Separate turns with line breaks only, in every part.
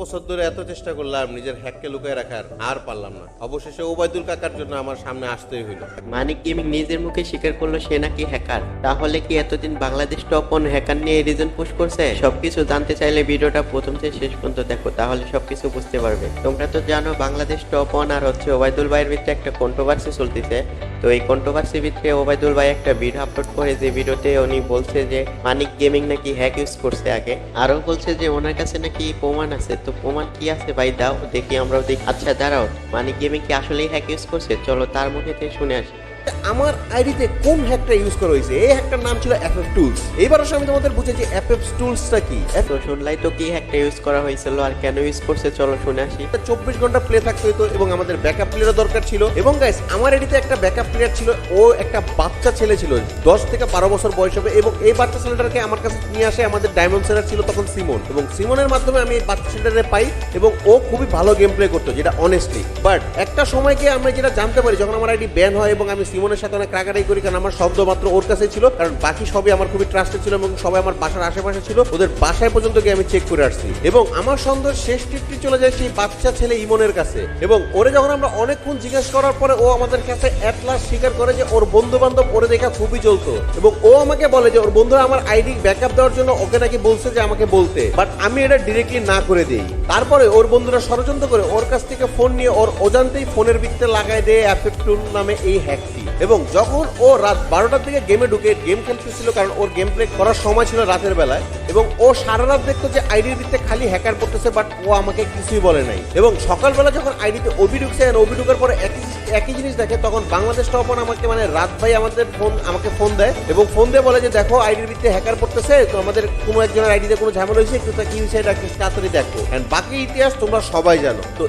বছর ধরে এত চেষ্টা করলাম নিজের হ্যাককে লুকায় রাখার, আর পারলাম না। অবশেষে ওবায়দুল কাকার জন্য আমার সামনে আসতেই হইল।
মানিক গেমিং নিজের মুখে স্বীকার করল সে নাকি হ্যাকার? তাহলে কি এতদিন বাংলাদেশ টপ ওয়ান হ্যাকার নিয়ে রিজন পুশ করছে? সবকিছু জানতে চাইলে ভিডিওটা প্রথম থেকে শেষ পর্যন্ত দেখো, তাহলে সবকিছু বুঝতে পারবে। তোমরা তো জানো বাংলাদেশ টপ ওয়ান আর হচ্ছে ওবায়দুল ভাইয়ের ভিতরে একটা কন্ট্রোভার্সি চলতেছে। তো এই কন্ট্রোভার্সি ভিত্তিতে ওবায়দুল ভাই একটা ভিডিও আপলোড করে যে ভিডিওতে উনি বলছে যে মানিক গেমিং নাকি হ্যাক ইউজ করছে আগে। আরও বলছে যে ওনার কাছে নাকি প্রমাণ আছে। তো প্রমাণ কি আছে ভাই? দাও, দেখি আমরাও দেখি। আচ্ছা দাঁড়াও। মানিক গেমিং কি আসলেই হ্যাক ইউজ করছে? চলো তার মুখে শুনে আসি।
আমার আইডিতে কোন হ্যাকটা ইউজ করা হয়েছে? এই হ্যাকটার নাম ছিল এফএফ টুলস এইবার আসলে আমি তোমাদের বুঝেছি এফএফ টুলসটা কি?
তো শুনলাই তো কি হ্যাকটা ইউজ করা হয়েছিল আর কেন ইউজ করছে চলো শুনে আসি।
চব্বিশ ঘণ্টা প্লে থাকতে হতো এবং আমাদের ব্যাকআপ প্লেয়ারও দরকার ছিল। এবং গাইস আমার এডিতে একটা ব্যাকআপ প্লেয়ার ছিল ও একটা বাচ্চা ছেলে ছিল দশ থেকে বারো বছর বয়স হবে এবং এই বাচ্চা ছেলেটাকে আমার কাছে নিয়ে আসে আমাদের ডায়মন্ড সেলার ছিল তখন সিমন এবং সিমনের মাধ্যমে আমি এই বাচ্চা ছেলেটাকে পাই এবং ও খুবই ভালো গেম প্লে করতো যেটা অনেস্টলি বাট একটা সময় গিয়ে আমরা যেটা জানতে পারি যখন আমার আইডি ব্যান হয় এবং আমি সিমনের সাথে অনেক কাকাটাই করি, কারণ আমার শব্দ মাত্র ওর কাছে ছিল, কারণ বাকি সবই আমার খুবই ট্রাস্টেড ছিল এবং সবাই আমার বাসার আশেপাশে ছিল। ওদের বাসায় পর্যন্ত গিয়ে আমি চেক করে আসছি। এবং আমার সন্দেহ শেষ টিপটি চলে যায় সেই বাচ্চা ছেলে ইমনের কাছে। এবং ওরে যখন আমরা অনেকক্ষণ জিজ্ঞেস করার পরে ও আমাদের কাছে অ্যাট লাস্ট স্বীকার করে যে ওর বন্ধু বান্ধব ওরে দেখা খুবই চলতো এবং ও আমাকে বলে যে ওর বন্ধুরা আমার আইডি ব্যাকআপ দেওয়ার জন্য ওকে নাকি বলছে যে আমাকে বলতে। বাট আমি এটা ডিরেক্টলি না করে দিই। তারপরে ওর বন্ধুরা ষড়যন্ত্র করে ওর কাছ থেকে ফোন নিয়ে ওর অজান্তেই ফোনের ভিতরে লাগাই দেয় অ্যাপেপ নামে এই হ্যাকটি এবং যখন ও রাত বারোটার দিকে গেমে ঢুকে গেম খেলতেছিল কারণ ওর গেম প্লে করার সময় ছিল রাতের বেলায়, এবং ও সারা রাত দেখতো যে আইডির ভিতরে খালি হ্যাকার করতেছে বাট ও আমাকে কিছুই বলে নাই। এবং সকালবেলা যখন আইডিতে ওবি ঢুকছে ওবি ঢুকার পরে একই একই জিনিস দেখে, তখন বাংলাদেশ টপন আমাকে মানে রাত ভাই আমাদের ফোন আমাকে ফোন দেয়, এবং ফোন দিয়ে বলে যে, দেখো আইডির ভিতরে হ্যাকার করতেছে, তো আমাদের কোনো একজনের আইডিতে কোনো ঝামেলা হয়েছে, একটু কি হয়েছে এটা তাড়াতাড়ি দেখো। অ্যান্ড বাকি ইতিহাস তোমরা সবাই জানো। তো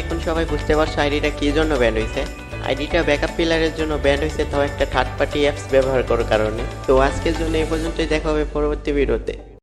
এখন সবাই বুঝতে পারছ আইডিটা কি জন্য ব্যান হয়েছে। আইডিটা ব্যাকআপ পিলারের জন্য ব্যান্ড হয়েছে, তাও একটা থার্ড পার্টি অ্যাপস ব্যবহার করার কারণে। তো আজকের জন্য এই পর্যন্তই, দেখা হবে পরবর্তী ভিডিওতে।